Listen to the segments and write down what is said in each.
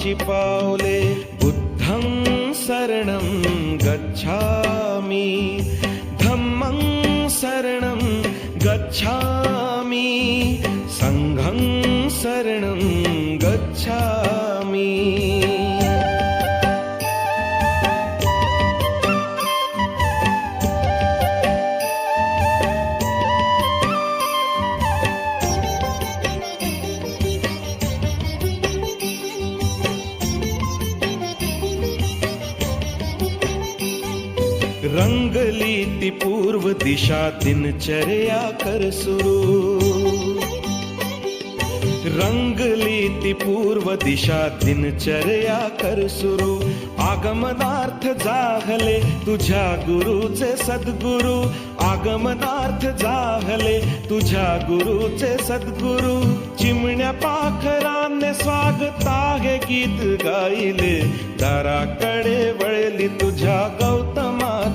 गौतमाची पावले. बुद्धं शरणं गच्छामि. धम्मं शरणं गच्छामि. संघं शरणं गच्छामि. रंगली ती पूर्व दिशा दिनचर्या कर सुरू. रंगली ती पूर्व दिशा दिनचर्या कर सुरू. आगमनार्थ जाहले तुझ्या गुरुचे सद्गुरु. आगमनार्थ जाहले तुझ्या गुरुचे सद्गुरु. चिमण्या पाखराने स्वागत आहे गीत गायले. दाराकडे वळली तुझ्या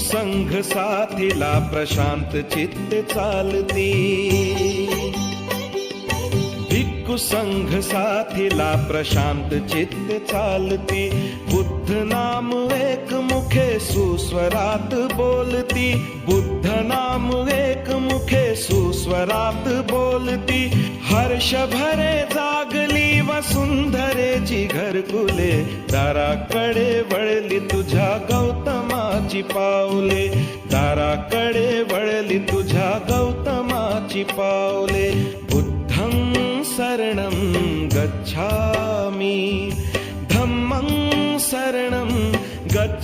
संघ साथीला प्रशांत चित्त चालते. भिक्खू संघ साथीला प्रशांत चित्त चालती. बुद्ध नाम एक मुखे सुस्वरात बोलती. बुद्ध नाम एक मुखे सुस्वरात बोलती. हर्ष भरे जागली वसुंधरेची घरकुले. दाराकडे वळली तुझ्या गौतमाची पावले. दाराकडे वळली तुझ्या गौतमाची पावले.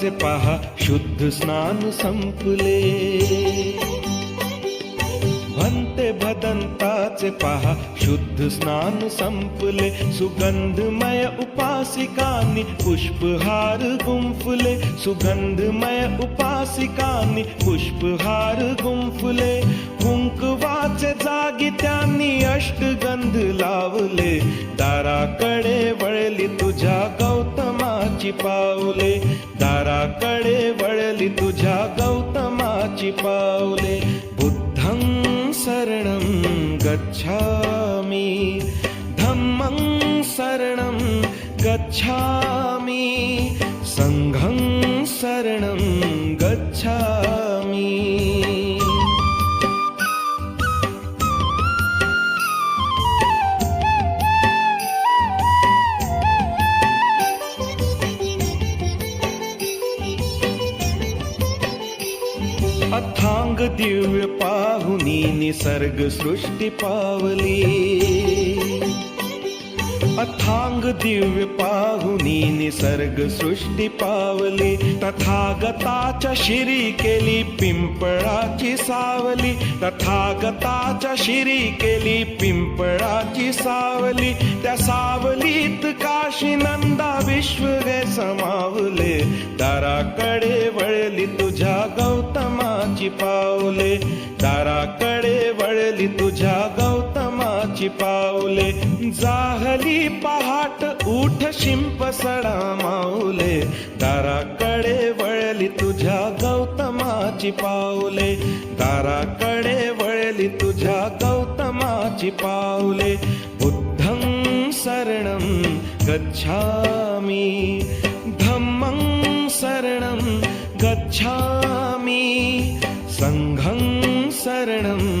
वाचे पहा शुद्ध स्नान संपले. भन्ते भदंताचे पहा शुद्ध स्नान संपले. सुगंधमय उपासिकानी पुष्पहार गुंफले. सुगंधमय उपासिकानी पुष्पहार गुंफले. कुंकवाचे जागी त्यांनी अष्टगंध लावले. दाराकडे वळली तुझ्या गौतमाची पावले. बुद्धाकडे वळली तुझ्या गौतमाची पावले. बुद्धं शरणं गच्छामि. धम्मं शरणं गच्छामि. संघं शरणं गच्छामि. पाहुनी निसर्ग सृष्टी पावली. अथांग दिव्य पाहुनी निसर्ग सृष्टी पावली. तथागताच्या शिरी केली पिंपळाची सावली. तथागताच्या शिरी केली पिंपळाची सावली. त्या सावलीत काशी नंदा विश्व गे समावले. दाराकडे वळली तुझ्या गौतमाची पावले. दाराकडे वळली तुझ्या गौतम गौतमाची पाऊले जाहली पहाट उठ शिंप सडा माऊले. दाराकडे वळली तुझ्या गौतमाची पाऊले. दाराकडे वळली तुझ्या गौतमाची पाऊले. बुद्धं शरणं गच्छामि. धम्मं शरणं गच्छामि. सङ्घं शरणं